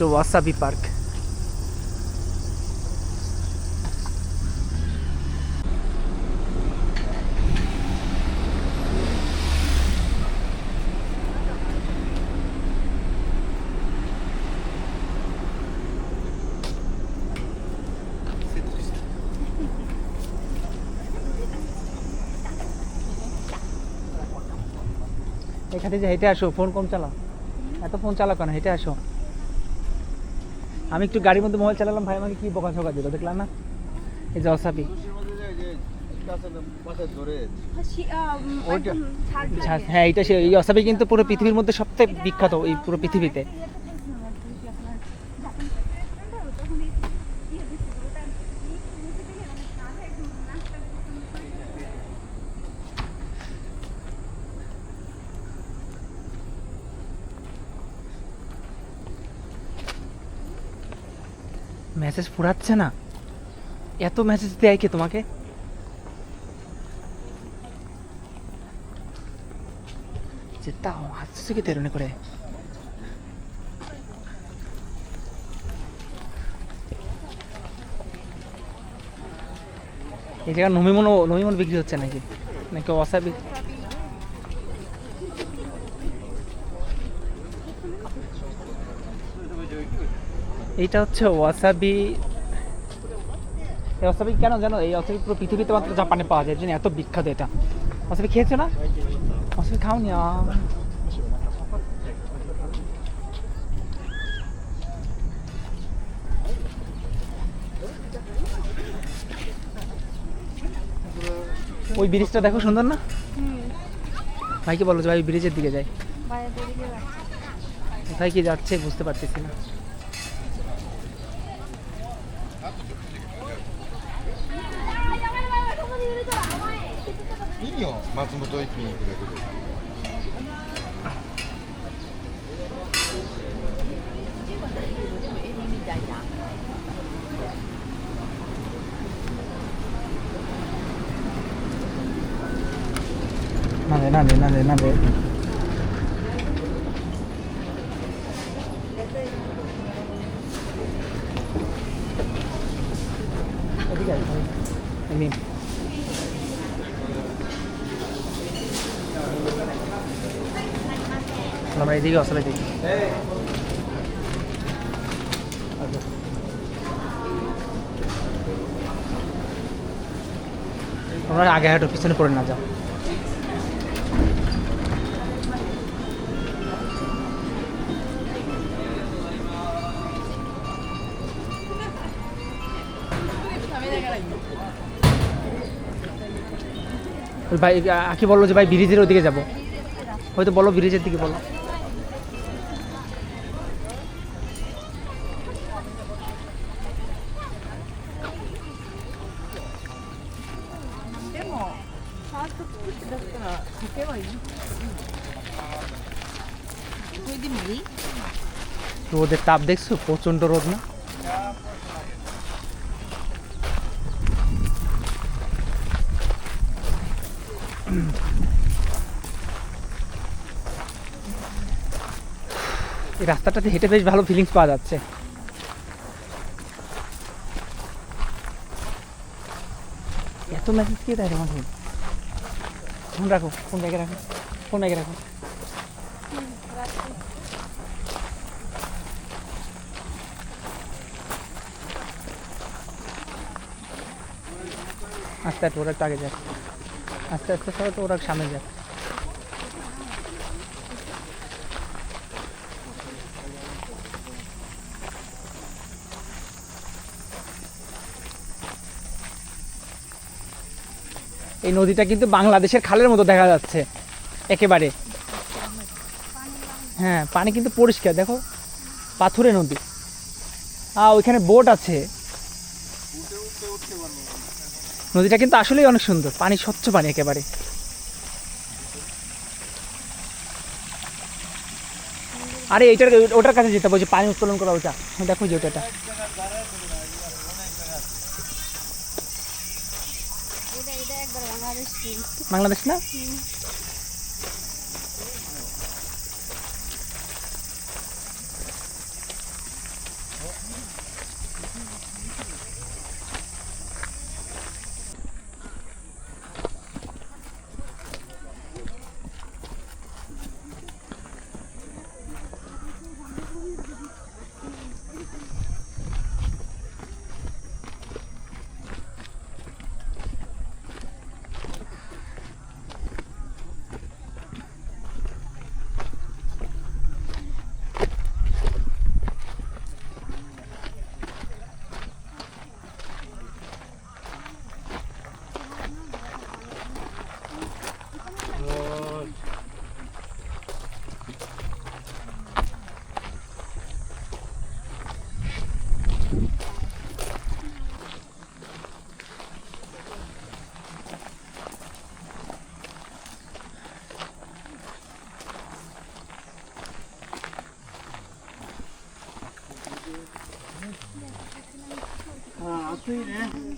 তো wasabi park. এখানে যে হেঁটে আসো, ফোন কম চালাও। এত ফোন চালাও কেন? হেঁটে আসো। আমি একটু গাড়ির মধ্যে মোবাইল চালালাম, ভাই আমাকে কি বকা ঝকা দিল, দেখলাম না? এই যে অসাপি হ্যাঁ এটা সে এই অসাপি কিন্তু পুরো পৃথিবীর মধ্যে সবথেকে বিখ্যাত এই পুরো পৃথিবীতে। মেসেজ ফুরাচ্ছে না। এত মেসেজ দেয় কে করে? এই জায়গায় নমিমনও নমিমন বিক্রি হচ্ছে নাকি? নাকি ওয়াসাবি এইটা হচ্ছে ওয়াসাবি এই ওয়াসাবি কেন জানো এই ওয়াসাবি পুরো পৃথিবীতে মাত্র জাপানে পাওয়া যায় জন্য এত বিখ্যাত এটা। ওয়াসাবি খেয়েছো না? ওয়াসাবি খাওনি। ওই ব্রিজটা দেখো সুন্দর না? ভাইকে বলো যে ভাই ব্রিজের দিকে যাই। কোথায় কি যাচ্ছে বুঝতে পারতেছি না। よ。松本駅に行くだけで。なんでなんでなんでなんで？ありがとう。আমরা এদিকে আসলে দেখি। আগে হাঁটো, পিছনে পড়ে না যাও। ভাই আকি বলল যে, ভাই, ব্রিজের ওদিকে যাব। হয়তো বলো ব্রিজের দিকে বলো। রোদের তাপ দেখছ? প্রচণ্ড রোদ না? এই রাস্তাটাতে হেঁটে বেশ ভালো ফিলিংস পাওয়া যাচ্ছে। এত মেসেজ কে দেয় তোমার ফোন রাখো, ফোন ব্যাগে রাখো, ফোন ব্যাগে রাখো। আস্তে আস্তে ওরা আগে যাক। আস্তে আস্তে সবাই তো ওরা সামনে যাক। এই নদীটা কিন্তু বাংলাদেশের খালের মতো দেখা যাচ্ছে, একেবারে। হ্যাঁ পানি কিন্তু পরিষ্কার, দেখো, পাথুরে নদী। আ, ওইখানে বোট আছে। নদীটা কিন্তু আসলেই অনেক সুন্দর, পানি স্বচ্ছ পানি একেবারে। আরে, এইটার, ওটার কাছে যেতে বলছি পানি উত্তোলন করা ওটা দেখো যে ওটা বাংলাদেশ না? 推人